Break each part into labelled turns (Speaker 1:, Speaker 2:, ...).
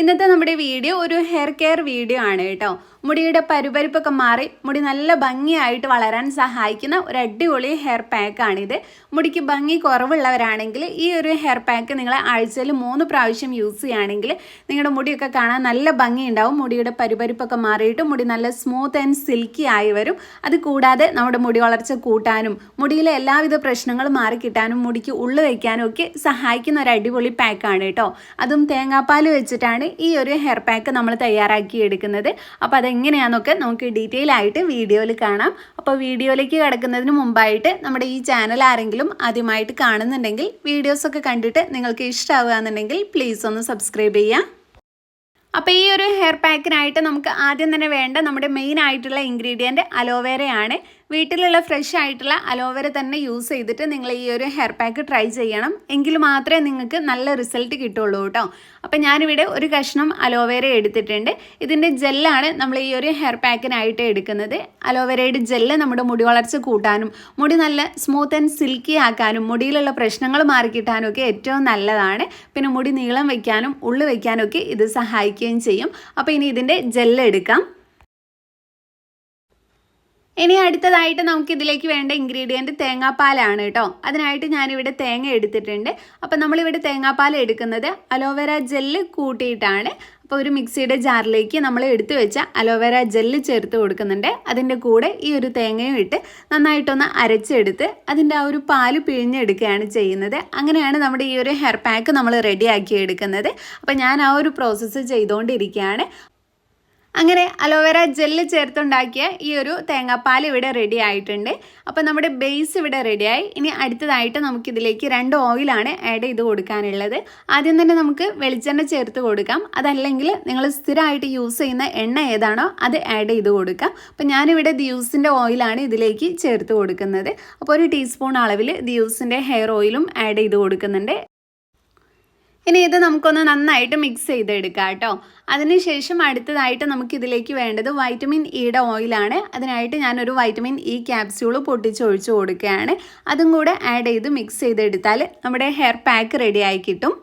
Speaker 1: ഇന്നത്തെ നമ്മുടെ വീഡിയോ ഒരു ഹെയർ കെയർ വീഡിയോ ആണ് കേട്ടോ. മുടിയുടെ പരുപരിപ്പൊക്കെ മാറി മുടി നല്ല ഭംഗിയായിട്ട് വളരാൻ സഹായിക്കുന്ന ഒരു അടിപൊളി ഹെയർ പാക്കാണിത് മുടിക്ക് ഭംഗി കുറവുള്ളവരാണെങ്കിൽ ഈ ഒരു ഹെയർ പാക്ക് നിങ്ങൾ ആഴ്ചയിൽ മൂന്ന് പ്രാവശ്യം യൂസ് ചെയ്യുകയാണെങ്കിൽ നിങ്ങളുടെ മുടിയൊക്കെ കാണാൻ നല്ല ഭംഗി ഉണ്ടാവും മുടിയുടെ പരുപരിപ്പൊക്കെ മാറിയിട്ട് മുടി നല്ല സ്മൂത്ത് ആൻഡ് സിൽക്കി ആയി വരും. അത് കൂടാതെ നമ്മുടെ മുടി വളർച്ച കൂട്ടാനും മുടിയിലെ എല്ലാവിധ പ്രശ്നങ്ങളും മാറിക്കിട്ടാനും മുടിക്ക് ഉള്ളു വയ്ക്കാനും ഒക്കെ സഹായിക്കുന്ന ഒരു അടിപൊളി പാക്കാണ് കേട്ടോ. അതും തേങ്ങാപ്പാൽ വെച്ചിട്ടാണ് ഈ ഒരു ഹെയർ പാക്ക് നമ്മൾ തയ്യാറാക്കി എടുക്കുന്നത്. അപ്പോൾ അതെങ്ങനെയാണെന്നൊക്കെ നമുക്ക് ഡീറ്റെയിൽ ആയിട്ട് വീഡിയോയിൽ കാണാം. അപ്പോൾ വീഡിയോയിലേക്ക് കിടക്കുന്നതിന് മുമ്പായിട്ട് നമ്മുടെ ഈ ചാനൽ ആരെങ്കിലും ആദ്യമായിട്ട് കാണുന്നുണ്ടെങ്കിൽ വീഡിയോസൊക്കെ കണ്ടിട്ട് നിങ്ങൾക്ക് ഇഷ്ടമാവുകയെന്നുണ്ടെങ്കിൽ പ്ലീസ് ഒന്ന് സബ്സ്ക്രൈബ് ചെയ്യാം അപ്പോൾ ഈ ഒരു ഹെയർ പാക്കിനായിട്ട് നമുക്ക് ആദ്യം തന്നെ വേണ്ട നമ്മുടെ മെയിൻ ആയിട്ടുള്ള ഇൻഗ്രീഡിയന്റ് അലോവേരയാണ് വീട്ടിലുള്ള ഫ്രഷ് ആയിട്ടുള്ള അലോവേര തന്നെ യൂസ് ചെയ്തിട്ട് നിങ്ങൾ ഈ ഒരു ഹെയർ പാക്ക് ട്രൈ ചെയ്യണം. എങ്കിൽ മാത്രമേ നിങ്ങൾക്ക് നല്ല റിസൾട്ട് കിട്ടുള്ളൂ കേട്ടോ. അപ്പം ഞാനിവിടെ ഒരു കഷ്ണം അലോവേര എടുത്തിട്ടുണ്ട്. ഇതിന്റെ ജെല്ലാണ് നമ്മൾ ഈ ഒരു ഹെയർ പാക്കിനായിട്ട് എടുക്കുന്നത്. അലോവേരയുടെ ജെല്ല് നമ്മുടെ മുടി വളർച്ച കൂട്ടാനും മുടി നല്ല സ്മൂത്ത് ആൻഡ് സിൽക്കി ആക്കാനും മുടിയിലുള്ള പ്രശ്നങ്ങൾ മാറിക്കിട്ടാനും ഒക്കെ ഏറ്റവും നല്ലതാണ്. പിന്നെ മുടി നീളം വയ്ക്കാനും ഉള്ളു വയ്ക്കാനും ഒക്കെ ഇത് സഹായിക്കുകയും ചെയ്യും. അപ്പോൾ ഇനി ഇതിന്റെ ജെല്ല് എടുക്കാം. ഇനി അടുത്തതായിട്ട് നമുക്ക് ഇതിലേക്ക് വേണ്ട ഇൻഗ്രീഡിയന്റ് തേങ്ങാപ്പാലാണ് കേട്ടോ. അതിനായിട്ട് ഞാനിവിടെ തേങ്ങ എടുത്തിട്ടുണ്ട്. അപ്പം നമ്മളിവിടെ തേങ്ങാപ്പാൽ എടുക്കുന്നത് അലോവേര ജെല്ല് കൂട്ടിയിട്ടാണ്. അപ്പോൾ ഒരു മിക്സിയുടെ ജാറിലേക്ക് നമ്മൾ എടുത്തു വെച്ച അലോവേര ജെല്ല് ചേർത്ത് കൊടുക്കുന്നുണ്ട്. അതിന്റെ കൂടെ ഈ ഒരു തേങ്ങയും ഇട്ട് നന്നായിട്ടൊന്ന് അരച്ചെടുത്ത് അതിന്റെ ആ ഒരു പാൽ പിഴിഞ്ഞെടുക്കുകയാണ് ചെയ്യുന്നത്. അങ്ങനെയാണ് നമ്മുടെ ഈ ഒരു ഹെയർ പാക്ക് നമ്മൾ റെഡിയാക്കി എടുക്കുന്നത്. അപ്പോൾ ഞാൻ ആ ഒരു പ്രോസസ്സ് ചെയ്തുകൊണ്ടിരിക്കുകയാണ് അങ്ങനെ അലോവേര ജെല്ല് ചേർത്തുണ്ടാക്കിയ ഈ ഒരു തേങ്ങാപ്പാൽ ഇവിടെ റെഡി ആയിട്ടുണ്ട്. അപ്പോൾ നമ്മുടെ ബേസ് ഇവിടെ റെഡിയായി ഇനി അടുത്തതായിട്ട് നമുക്കിതിലേക്ക് രണ്ട് ഓയിലാണ് ആഡ് ചെയ്ത് കൊടുക്കാനുള്ളത്. ആദ്യം തന്നെ നമുക്ക് വെളിച്ചെണ്ണ ചേർത്ത് കൊടുക്കാം. അതല്ലെങ്കിൽ നിങ്ങൾ സ്ഥിരമായിട്ട് യൂസ് ചെയ്യുന്ന എണ്ണ ഏതാണോ അത് ആഡ് ചെയ്ത് കൊടുക്കാം. അപ്പോൾ ഞാനിവിടെ ദിയൂസിന്റെ ഓയിലാണ് ഇതിലേക്ക് ചേർത്ത് കൊടുക്കുന്നത്. അപ്പോൾ ഒരു ടീസ്പൂൺ അളവിൽ ദിയൂസിന്റെ ഹെയർ ഓയിലും ആഡ് ചെയ്ത് കൊടുക്കുന്നുണ്ട്. ഇനി ഇത് നമുക്കൊന്ന് നന്നായിട്ട് മിക്സ് ചെയ്തെടുക്കാം കേട്ടോ. അതിനുശേഷം അടുത്തതായിട്ട് നമുക്കിതിലേക്ക് വേണ്ടത് വൈറ്റമിൻ ഇയുടെ ഓയിലാണ് അതിനായിട്ട് ഞാനൊരു വൈറ്റമിൻ ഇ ക്യാപ്സ്യൂൾ പൊട്ടിച്ചൊഴിച്ച് കൊടുക്കുകയാണ്. അതും കൂടെ ആഡ് ചെയ്ത് മിക്സ് ചെയ്തെടുത്താൽ നമ്മുടെ ഹെയർ പാക്ക് റെഡി ആയി കിട്ടും.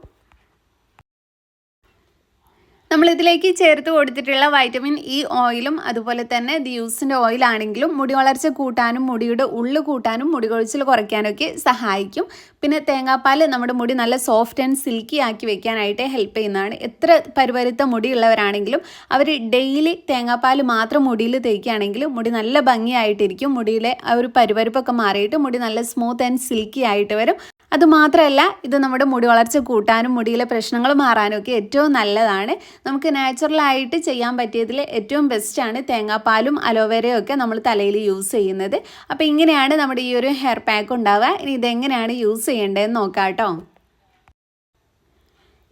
Speaker 1: നമ്മളിതിലേക്ക് ചേർത്ത് കൊടുത്തിട്ടുള്ള വൈറ്റമിൻ ഇ ഓയിലും അതുപോലെ തന്നെ ദിയൂസിന്റെ ഓയിലാണെങ്കിലും മുടി വളർച്ച കൂട്ടാനും മുടിയുടെ ഉള്ളു കൂട്ടാനും മുടി കൊഴിച്ചിൽ കുറയ്ക്കാനൊക്കെ സഹായിക്കും. പിന്നെ തേങ്ങാപ്പാൽ നമ്മുടെ മുടി നല്ല സോഫ്റ്റ് ആൻഡ് സിൽക്കി ആക്കി വെക്കാനായിട്ട് ഹെൽപ്പ് ചെയ്യുന്നതാണ്. എത്ര പരുപരുത്ത മുടിയുള്ളവരാണെങ്കിലും അവർ ഡെയിലി തേങ്ങാപ്പാൽ മാത്രം മുടിയിൽ തേക്കുകയാണെങ്കിൽ മുടി നല്ല ഭംഗിയായിട്ടിരിക്കും. മുടിയിലെ ആ ഒരു പരുപരുപ്പൊക്കെ മാറിയിട്ട് മുടി നല്ല സ്മൂത്ത് ആൻഡ് സിൽക്കി ആയിട്ട് വരും. അതുമാത്രമല്ല ഇത് നമ്മുടെ മുടി വളർച്ച കൂട്ടാനും മുടിയിലെ പ്രശ്നങ്ങൾ മാറാനും ഒക്കെ ഏറ്റവും നല്ലതാണ്. നമുക്ക് നാച്ചുറലായിട്ട് ചെയ്യാൻ പറ്റിയതിൽ ഏറ്റവും ബെസ്റ്റാണ് തേങ്ങാപ്പാലും അലോവേരയും ഒക്കെ നമ്മൾ തലയിൽ യൂസ് ചെയ്യുന്നത്. അപ്പോൾ ഇങ്ങനെയാണ് നമ്മുടെ ഈ ഒരു ഹെയർ പാക്ക് ഉണ്ടാവുക. ഇനി ഇതെങ്ങനെയാണ് യൂസ് ചെയ്യേണ്ടതെന്ന് നോക്കാം കേട്ടോ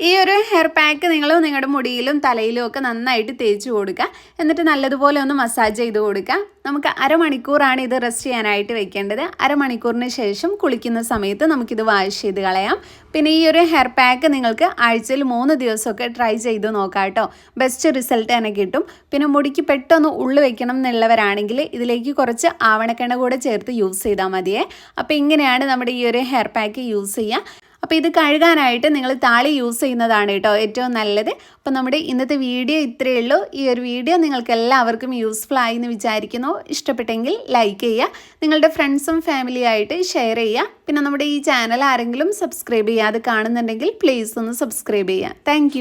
Speaker 1: ഈ ഒരു ഹെയർ പാക്ക് നിങ്ങൾ നിങ്ങളുടെ മുടിയിലും തലയിലും ഒക്കെ നന്നായിട്ട് തേച്ച് കൊടുക്കുക. എന്നിട്ട് നല്ലതുപോലെ ഒന്ന് മസാജ് ചെയ്ത് കൊടുക്കുക. നമുക്ക് അരമണിക്കൂറാണ് ഇത് റെസ്റ്റ് ചെയ്യാനായിട്ട് വെക്കേണ്ടത്. അരമണിക്കൂറിന് ശേഷം കുളിക്കുന്ന സമയത്ത് നമുക്കിത് വാഷ് ചെയ്ത് കളയാം. പിന്നെ ഈ ഒരു ഹെയർ പാക്ക് നിങ്ങൾക്ക് ആഴ്ചയിൽ മൂന്ന് ദിവസമൊക്കെ ട്രൈ ചെയ്ത് നോക്കാം കേട്ടോ. ബെസ്റ്റ് റിസൾട്ട് തന്നെ കിട്ടും. പിന്നെ മുടിക്ക് പെട്ടെന്ന് ഉള്ളു വെക്കണം എന്നുള്ളവരാണെങ്കിൽ ഇതിലേക്ക് കുറച്ച് ആവണക്കെണ്ണ കൂടെ ചേർത്ത് യൂസ് ചെയ്താൽ മതിയേ. അപ്പോൾ ഇങ്ങനെയാണ് നമ്മുടെ ഈ ഒരു ഹെയർ പാക്ക് യൂസ് ചെയ്യുക. അപ്പോൾ ഇത് കഴുകാനായിട്ട് നിങ്ങൾ താളി യൂസ് ചെയ്യുന്നതാണ് കേട്ടോ ഏറ്റവും നല്ലത്. അപ്പോൾ നമ്മുടെ ഇന്നത്തെ വീഡിയോ ഇത്രയേ ഉള്ളൂ. ഈ ഒരു വീഡിയോ നിങ്ങൾക്ക് എല്ലാവർക്കും യൂസ്ഫുൾ ആയി എന്ന് വിചാരിക്കുന്നു. ഇഷ്ടപ്പെട്ടെങ്കിൽ ലൈക്ക് ചെയ്യുക. നിങ്ങളുടെ ഫ്രണ്ട്സും ഫാമിലിയായിട്ട് ഷെയർ ചെയ്യുക. പിന്നെ നമ്മുടെ ഈ ചാനൽ ആരെങ്കിലും സബ്സ്ക്രൈബ് ചെയ്യാതെ കാണുന്നുണ്ടെങ്കിൽ പ്ലീസ് ഒന്ന് സബ്സ്ക്രൈബ് ചെയ്യുക. താങ്ക്